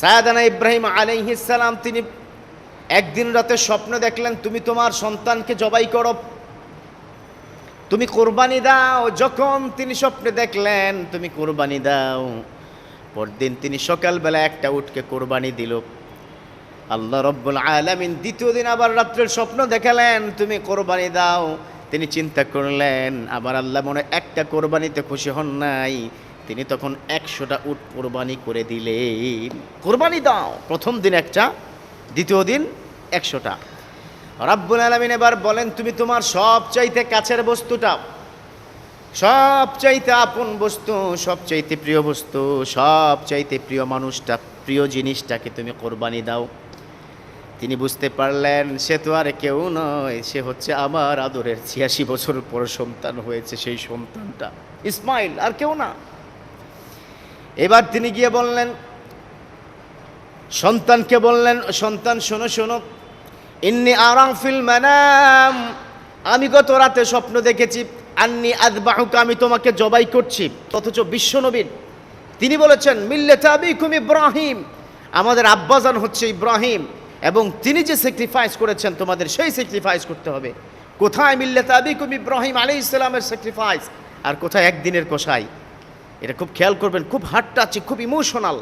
সায়াদানা ইব্রাহিম আলাইহিসালাম তিনি একদিন রাতে স্বপ্ন দেখলেন, তুমি তোমার সন্তানকে জবাই করো। তুমি কোরবানি দাও। যখন তিনি স্বপ্নে দেখলেন, তুমি কোরবানি দাও। পরদিন তিনি সকালবেলা একটা উঠকে কোরবানি দিল। আল্লাহ রব্বুল আলামিন দ্বিতীয় দিন আবার রাত্রের স্বপ্ন দেখালেন, তুমি কোরবানি দাও। তিনি চিন্তা করলেন, আবার আল্লাহ মনে একটা কোরবানিতে খুশি হন নাই। তিনি তখন একশোটা উট কোরবানি করে দিলেন। কোরবানি দাও। প্রথম দিন একটা দ্বিতীয় দিন একশোটা। রাব্বুল আলামিন এবার বলেন তুমি তোমার সবচাইতে কাছের বস্তুটা সবচাইতে আপন বস্তু সবচাইতে প্রিয় বস্তু সবচাইতে প্রিয় মানুষটা প্রিয় জিনিসটাকে তুমি কোরবানি দাও। তিনি বুঝতে পারলেন সে তো আর কেউ নয় সে হচ্ছে আমার আদরের ছিয়াশি বছর পর সন্তান হয়েছে সেই সন্তানটা। ইসমাইল আর কেউ না। এবার তিনি গিয়ে বললেন, সন্তানকে বললেন, সন্তান, শোনো শোনো, ইন্নি আরাম ফিল মানাম, আমি গত রাতে স্বপ্ন দেখেছি, আন্নি আদবাহুকা, আমি তোমাকে জবাই করছি, অথচ বিশ্বনবীর তিনি বলেছেন, মিল্লেতে আবিকুম ইব্রাহিম, আমাদের আব্বাজান হচ্ছে ইব্রাহিম, এবং তিনি যে স্যাক্রিফাইস করেছেন, তোমাদের সেই স্যাক্রিফাইস করতে হবে। কোথায় মিল্লেতে আবিকুম ইব্রাহিম আলী ইসলামের স্যাক্রিফাইস আর কোথায় একদিনের কষাই এটা খুব খেয়াল করবেন, খুব হার্ট খুব ইমোশনাল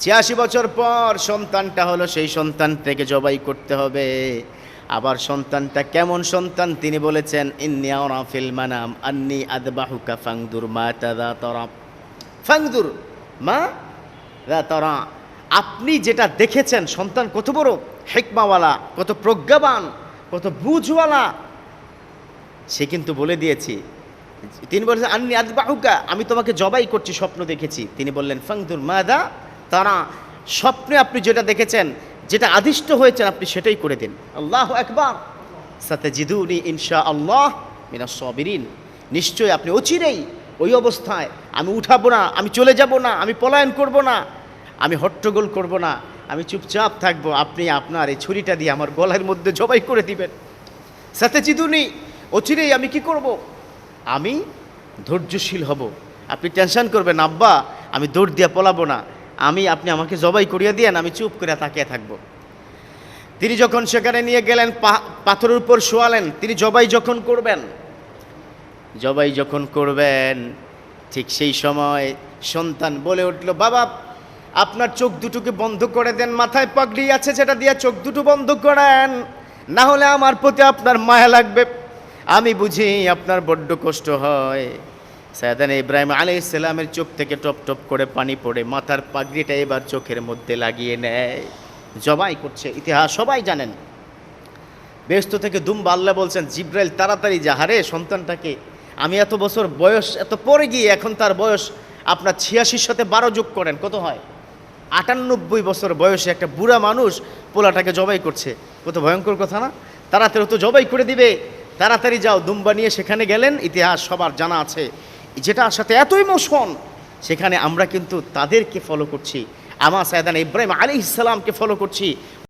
ছিয়াশি বছর পর সন্তানটা হলো, সেই সন্তান থেকে জবাই করতে হবে। আবার সন্তানটা কেমন সন্তান? তিনি বলেছেন, ইন্নি আওরা ফিল আন্নি আদবাহুকা ফাংদুর মা তাদা তরা। ফাংদুর মা দা তরা। আপনি যেটা দেখেছেন, সন্তান কত বড় হেকমাওয়ালা, কত প্রজ্ঞাবান, কত বুঝওয়ালা, সে কিন্তু বলে দিয়েছি তিনি বলেছেন, আন্নি আদবাহুকা, আমি তোমাকে জবাই করছি, স্বপ্ন দেখেছি। তিনি বললেন, ফাংদুর মাদা, তারা স্বপ্নে আপনি যেটা দেখেছেন, যেটা আদিষ্ট হয়েছেন, আপনি সেটাই করে দিন। আল্লাহ একবার সাথে জিদুনি ইনশা আল্লাহ মিনা সবিরিন। নিশ্চয়ই আপনি অচিরেই ওই অবস্থায়, আমি উঠাবো না, আমি চলে যাব না, আমি পলায়ন করব না, আমি হট্টগোল করব না, আমি চুপচাপ থাকব, আপনি আপনার এই ছুরিটা দিয়ে আমার গলার মধ্যে জবাই করে দিবেন। সাথে চিদুনি অচিরেই আমি কি করব? আমি ধৈর্যশীল হব। আপনি টেনশন করবেন, আব্বা, আমি দৌড় দিয়ে পলাবো না। আমি, আপনি আমাকে জবাই করিয়ে দিয়েন, আমি চুপ করে তাকিয়ে থাকব। তিনি যখন সেখানে নিয়ে গেলেন পাথরের উপর শোয়ালেন, তিনি জবাই যখন করবেন, জবাই যখন করবেন, ঠিক সেই সময় সন্তান বলে উঠল, বাবা, আপনার চোখ দুটোকে বন্ধ করে দেন, মাথায় পাগড়ি আছে যেটা দিয়ে চোখ দুটো বন্ধ করেন। না হলে আমার প্রতি আপনার মায়া লাগবে। আমি বুঝি আপনার বড্ড কষ্ট হয়। সায়দান ইব্রাহিম আলী ইসলামের চোখ থেকে টপ টপ করে পানি পড়ে মাথার পাগড়িটা এবার চোখের মধ্যে লাগিয়ে নেয়। জবাই করছে ইতিহাস, সবাই জানেন। ব্যস্ত থেকে দুম্বা আল্লাহ বলছেন, জিব্রাইল, তাড়াতাড়ি যা। হারে সন্তানটাকে, আমি এত বছর বয়স, এত পরে গিয়ে এখন তার বয়স আপনার ছিয়াশির সাথে বারো যোগ করেন, কত হয়? আটানব্বই বছর বয়সে একটা বুড়া মানুষ পোলাটাকে জবাই করছে। কত ভয়ঙ্কর কথা না? তাড়াতাড়ি তো জবাই করে দিবে। তাড়াতাড়ি যাও, দুম্বা নিয়ে সেখানে গেলেন, ইতিহাস সবার জানা আছে। যেটার সাথে এত ইমোশন সেখানে আমরা কিন্তু তাদেরকে ফলো করছি। আমার সায়দান ইব্রাহিম আলী ইসলামকে ফলো করছি।